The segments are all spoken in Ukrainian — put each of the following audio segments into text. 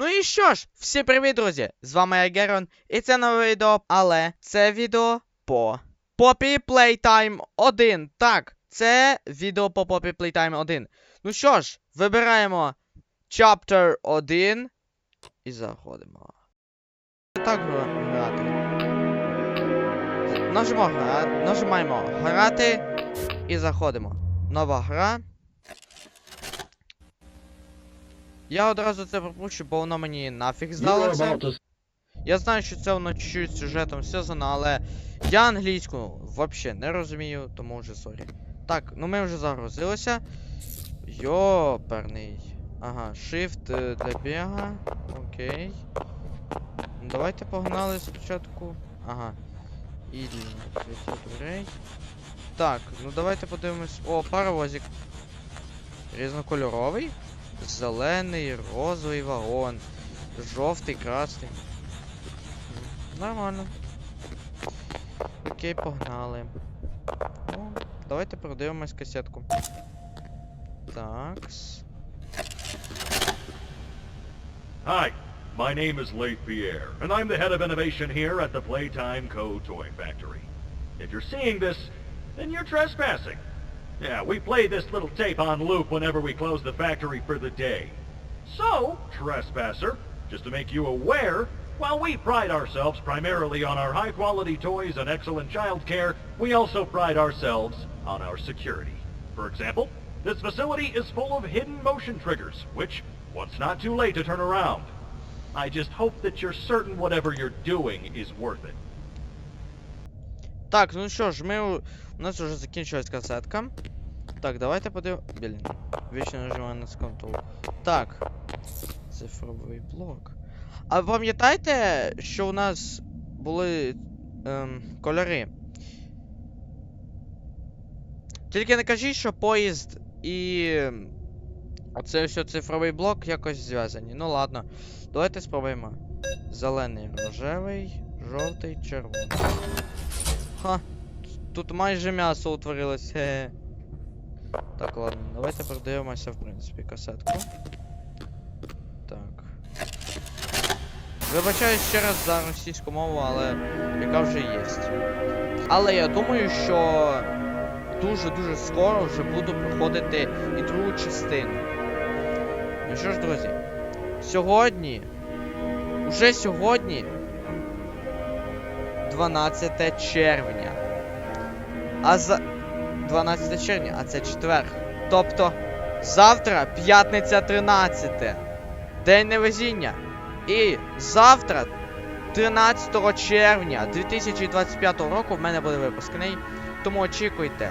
Ну і що ж, всім привіт, друзі! З вами я Герон, і це нове відео, але це відео по Poppy Playtime 1. Так, це відео по Poppy Playtime 1. Ну що ж, вибираємо Chapter 1 і заходимо. Так грати. Нажимо. Нажимаємо грати і заходимо. Нова гра. Я одразу це пропущу, бо воно мені нафіг здалося. Я знаю, що це воно чуть-чуть сюжетом зв'язано, але я англійську взагалі не розумію, тому вже сорі. Так, ну ми вже загрузилися. Йоперний. Ага, shift е, для біга. Окей. Ну, давайте погнали спочатку. Ага. І дверей. Так, ну давайте подивимось. О, паровозик. Різнокольоровий. Зелений, розовий вагон. Жовтий, красний. Нормально. Окей, погнали. Ну, давайте продивимось касетку. Такс. Hi, my name is Leif Pierre, and I'm the head of innovation here at the Playtime Co. Toy Factory. If you're seeing this, then you're trespassing. Yeah, we play this little tape on loop whenever we close the factory for the day. So, trespasser, just to make you aware, while we pride ourselves primarily on our high-quality toys and excellent child care, we also pride ourselves on our security. For example, this facility is full of hidden motion triggers, which, once not too late to turn around. I just hope that you're certain whatever you're doing is worth it. Так, ну що ж, ми. у- У нас вже закінчилась касетка. Так, давайте подивимо. Блін. Вічно нажимаю на контрол. Так. Цифровий блок. А пам'ятаєте, що у нас були ем, кольори? Тільки не кажіть, що поїзд і. ем, Оце все цифровий блок якось зв'язані. Ну ладно. Давайте спробуємо. Зелений, рожевий, жовтий, червоний. Ха. Тут майже м'ясо утворилось. Хе. Так, ладно, давайте продивимося, в принципі, касетку. Так. Вибачаюсь ще раз за російську мову, але яка вже є. Але я думаю, що дуже-дуже скоро вже буду проходити і другу частину. Ну що ж, друзі, сьогодні, уже сьогодні, 12 червня. А за 12 червня, а це четвер. Тобто завтра п'ятниця 13. День невезіння. І завтра, 13 червня 2025 року, в мене буде випускний. Тому очікуйте.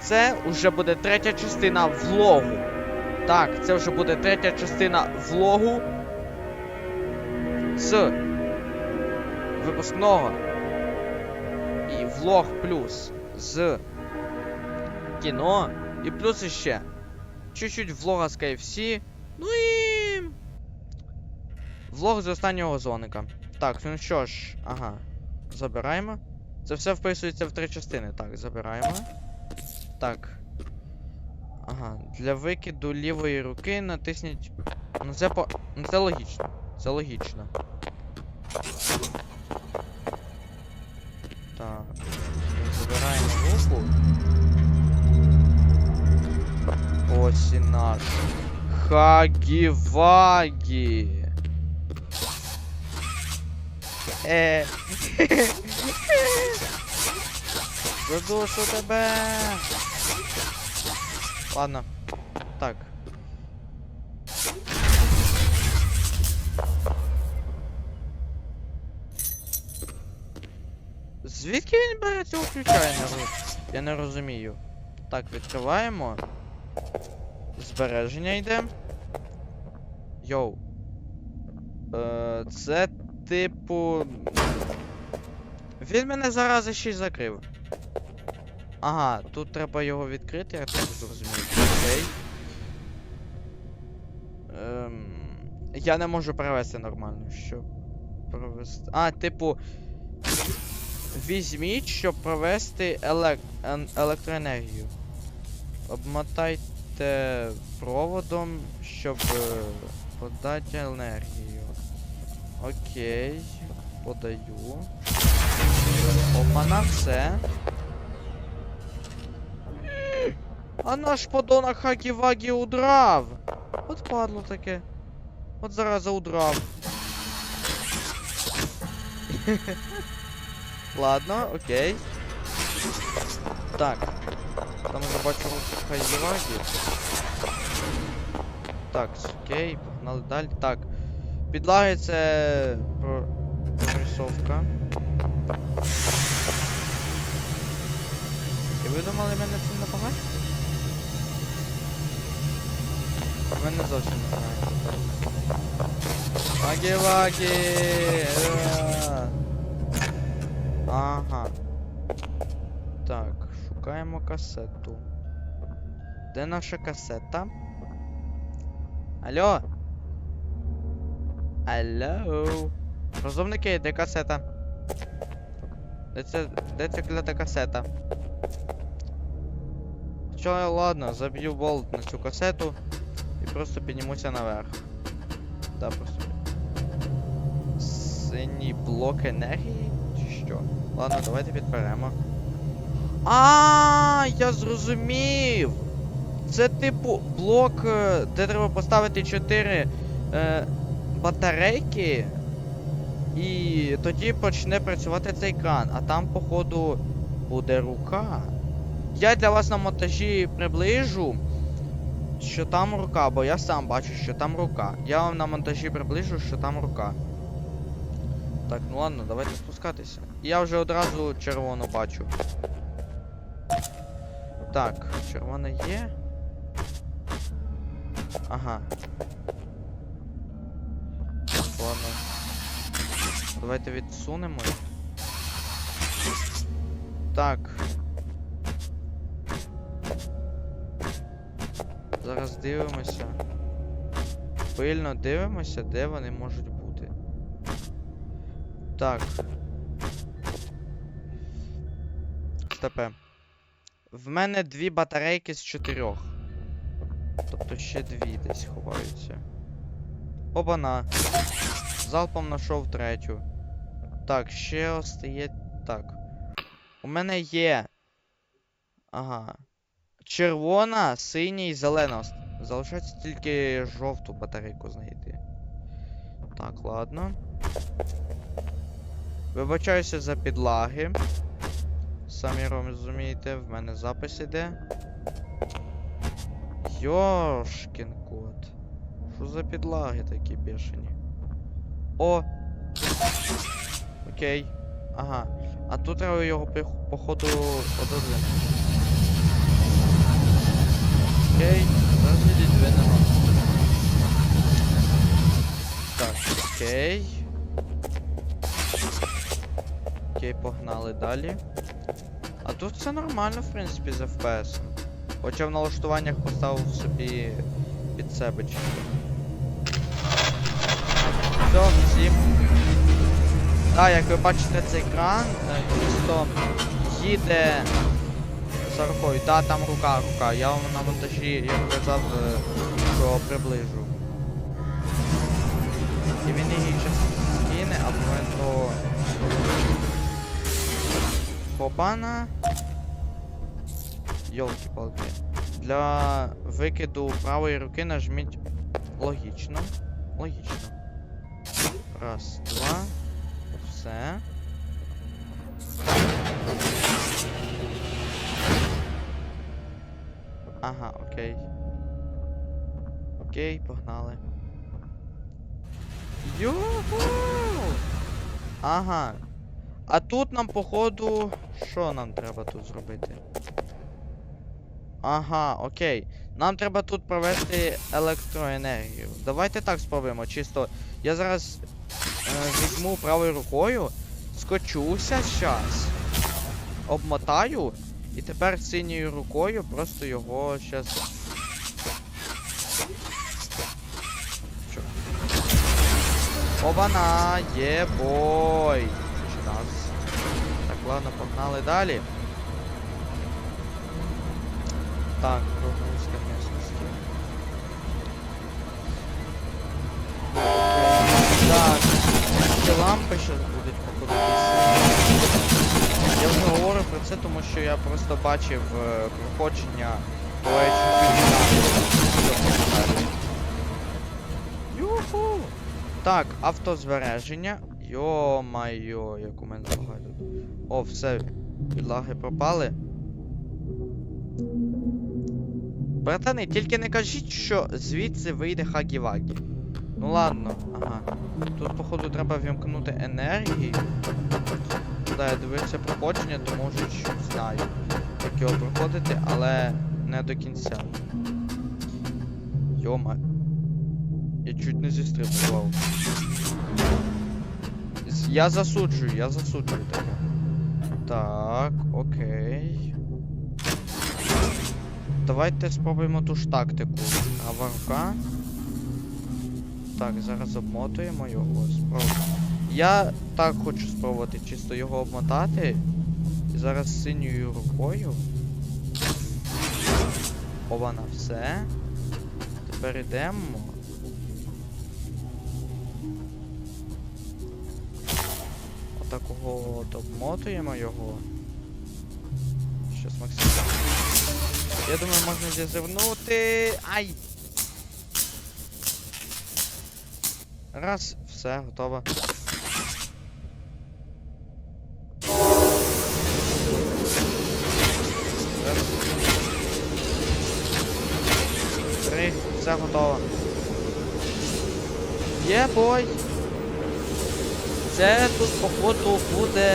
Це вже буде третя частина влогу. Так, це вже буде третя частина влогу з випускного і влог плюс з кіно і плюс іще чуть-чуть влога з KFC, ну і влог з останнього зоника. Так, ну що ж, ага, забираємо. Це все вписується в три частини. Так, забираємо. Так. Ага, для викиду лівої руки натисніть. Ну це по. Ну це логічно. Це логічно. Забираємо руку. Ось і наш. Хагі-вагі. Е. Задушу тебе. Ладно. Так. Звідки він бере цього ключа? Я не, роз- Я не розумію. Так, відкриваємо. Збереження йде. Йоу. Е, це типу. Він мене зарази ще й закрив. Ага, тут треба його відкрити, я так зрозумів. Окей. Ем, я не можу перевести нормально. Що провести. А, типу. Візьміть, щоб провести елек... електроенергію. Обмотайте проводом, щоб. е, Подати енергію. Окей. Подаю. Опана все. А наш подонок Хакі-Вагі удрав. От падло таке. От зараза удрав. Ладно, окей. Так. Там вже бачу Хакі-Вагі. Так, окей, погнали далі. Так. Підлаги це прорисовка. І ви думали мене цим напагати? Мене зовсім не знаю. Агі-вагі! Ага. Так, шукаємо касету. Де наша касета? Алло? Алло? Розумники, де касета? Де це. Де ця клята касета? Що, ладно, заб'ю болт на цю касету і просто піднімуся наверх. Да, просто. Синій блок енергії? Що? Ладно, давайте підберемо. А, я зрозумів! Це типу блок, е, де треба поставити 4 е, батарейки. І тоді почне працювати цей кран. А там, походу, буде рука. Я для вас на монтажі приближу, що там рука, бо я сам бачу, що там рука. Я вам на монтажі приближу, що там рука. Так, ну ладно, давайте спускатися. Я вже одразу червону бачу. Так, червона є. Ага. Ладно. Давайте відсунемо. Так. Зараз дивимося. Пильно дивимося, де вони можуть бути. Так. Степе. В мене дві батарейки з чотирьох. Тобто ще дві десь ховаються. Обана. Залпом знайшов третю. Так, ще остає. Так. У мене є. Ага. Червона, синя і зелена. Залишається тільки жовту батарейку знайти. Так, ладно. Вибачаюся за підлаги. Самі розумієте, в мене запис іде. Йошкін кот. Що за підлаги такі бешені? О! Окей. Ага. А тут треба його походу ододвинути. Окей, зараз відвинемо. Так, окей. Окей, погнали далі. А тут все нормально, в принципі, з FPS. Хоча в налаштуваннях поставив собі під себе чисто. Все, всім. Так, як ви бачите, цей кран е, чисто їде за рукою. Да, там рука, рука. Я вам на монтажі, як казав, е, що приближу. І він її щас скине, а моменту. Хопана. Йолки-палки. Для викиду правої руки нажміть логічно. Логічно. Раз, два. Все. Ага, окей. Окей, погнали. Йоху! Ага. А тут нам, походу. Що нам треба тут зробити? Ага, окей. Нам треба тут провести електроенергію. Давайте так спробуємо. Чисто. Я зараз е, візьму правою рукою, скочуся щас, обмотаю, і тепер синьою рукою просто його щас. Обана, є бой! Ладно, погнали далі. Так, прогрузка местности. Так, ці лампи щось будуть походу. Я вже говорю про це, тому що я просто бачив е, проходження Юху! Так, автозбереження. Йо-майо, як у мене лагає тут. О, все, підлаги пропали. Братани, тільки не кажіть, що звідси вийде Хагі-Вагі. Ну ладно, ага. Тут, походу, треба вімкнути енергію. Да, я дивився проходження, то може щось знаю, як його проходити, але не до кінця. Йома. Я чуть не зістрибував. Я засуджую, я засуджую таке. Так, окей. Давайте спробуємо ту ж тактику. Права рука. Так, зараз обмотуємо його. Спробуємо. Я так хочу спробувати чисто його обмотати. І зараз синьою рукою. Ована все. Тепер йдемо. Отакого от обмотуємо його. Щас Максим. Я думаю, можна зізирнути. Ай! Раз, все, готово. Три, все готово. Є бой. Це тут, походу, буде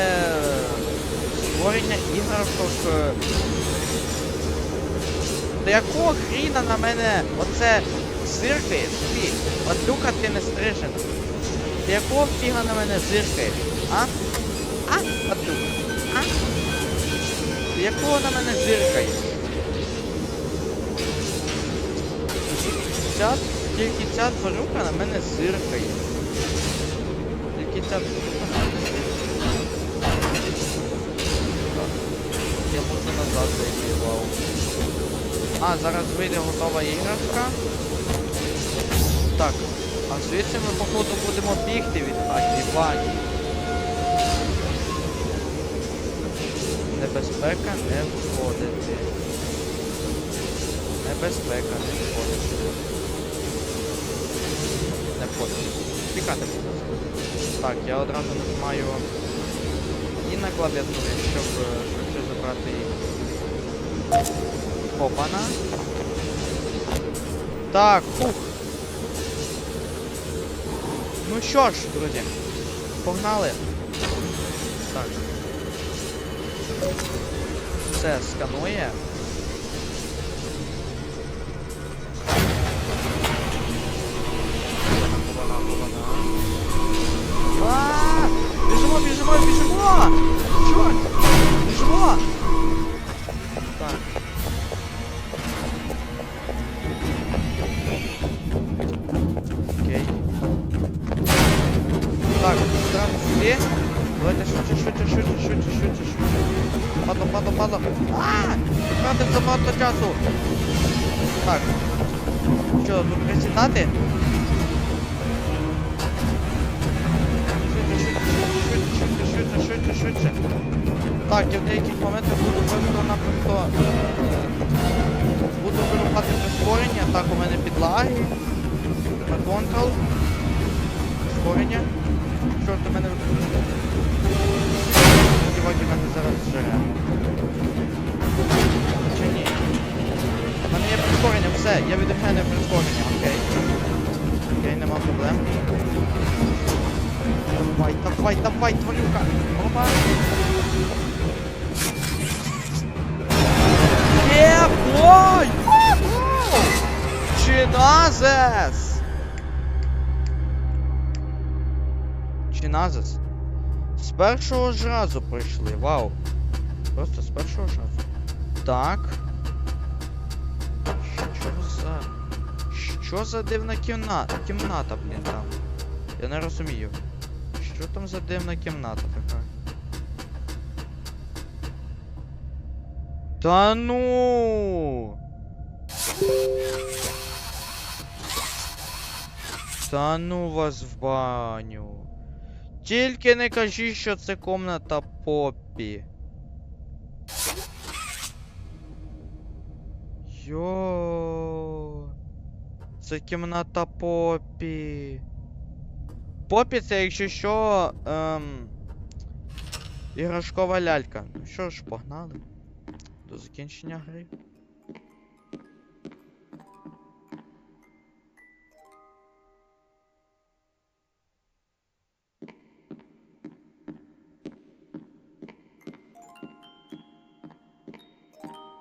створення іграшок. е, Та якого хріна на мене оце зиркає? Ти, Падлюка ти не стрижена. Ти якого фіга на мене зиркаєш? А? А? Падлюка? А? Ти якого на мене зиркаєш? Тільки ця тварюка на мене зиркає. Так. Я можу назад зайти, вау. А, зараз вийде готова іграшка. Так, а звідси ми походу будемо бігти від хаті вані. Небезпека не входити. Небезпека не входити. Не входити. Тікати будь. Так, я одразу нажимаю і на клавіатурі, щоб е, швидше забрати їх. Опана. Так, фух. Ну що ж, друзі, погнали. Так. Все сканує. Присідати? Швидше, швидше, швидше, швидше, швидше. Так, я в деяких моментах буду просто-напросто буду вирухати прискорення. Так, у мене підлаги. Контрол. Прискорення. Чорт, у мене Діваки мене зараз зжере. Чи ні? Мене є прискорення, все, я відрігаю прискорення, окей. Окей, нема проблем. Давай, давай, давай, тварюка! Опа! Бой! Чиназес! Чиназес? З першого ж разу пройшли, вау. Просто з першого ж разу. Так. За... Що за дивна кімната? Кімната, блін, там. Я не розумію. Що там за дивна кімната така? Та ну. Та ну вас в баню. Тільки не кажіть, що це комната Поппі. Йо. Це кімната Поппі. Поппі це, якщо що, ем, іграшкова лялька. Ну що ж, погнали. До закінчення гри.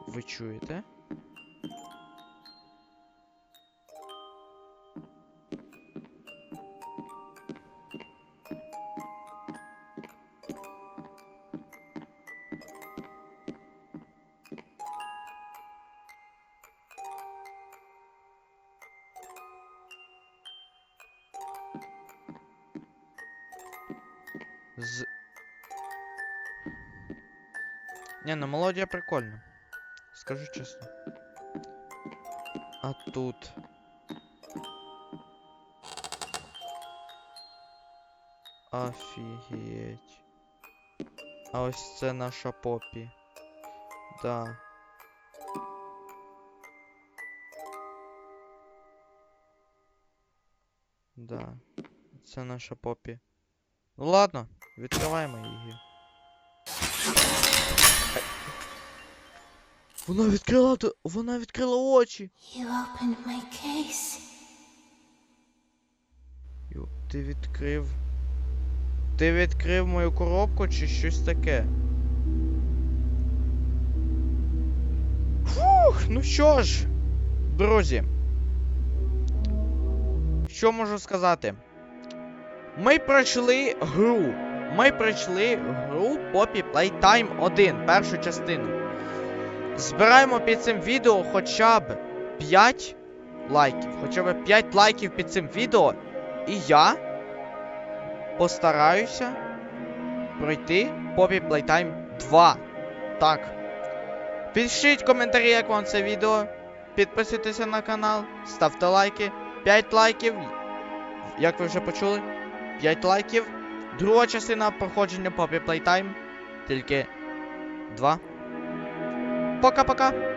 Ви чуєте? Не, ну мелодія прикольна. Скажу чесно. А тут. Офігеть. А ось це наша попі. Да. Да. Це наша попі. Ну ладно, відкриваємо її. Вона відкрила. Вона відкрила очі. You opened my case. Ти відкрив. Ти відкрив мою коробку чи щось таке? Фух, ну що ж, друзі. Що можу сказати? Ми пройшли гру. Ми пройшли гру Poppy Playtime 1, першу частину. Збираємо під цим відео хоча б 5 лайків. Хоча б 5 лайків під цим відео. І я постараюся пройти Poppy Playtime 2. Так. Пишіть коментарі, як вам це відео. Підписуйтеся на канал, ставте лайки. 5 лайків. Як ви вже почули, 5 лайків. Друга частина проходження Poppy Playtime. Тільки 2. Пока-пока.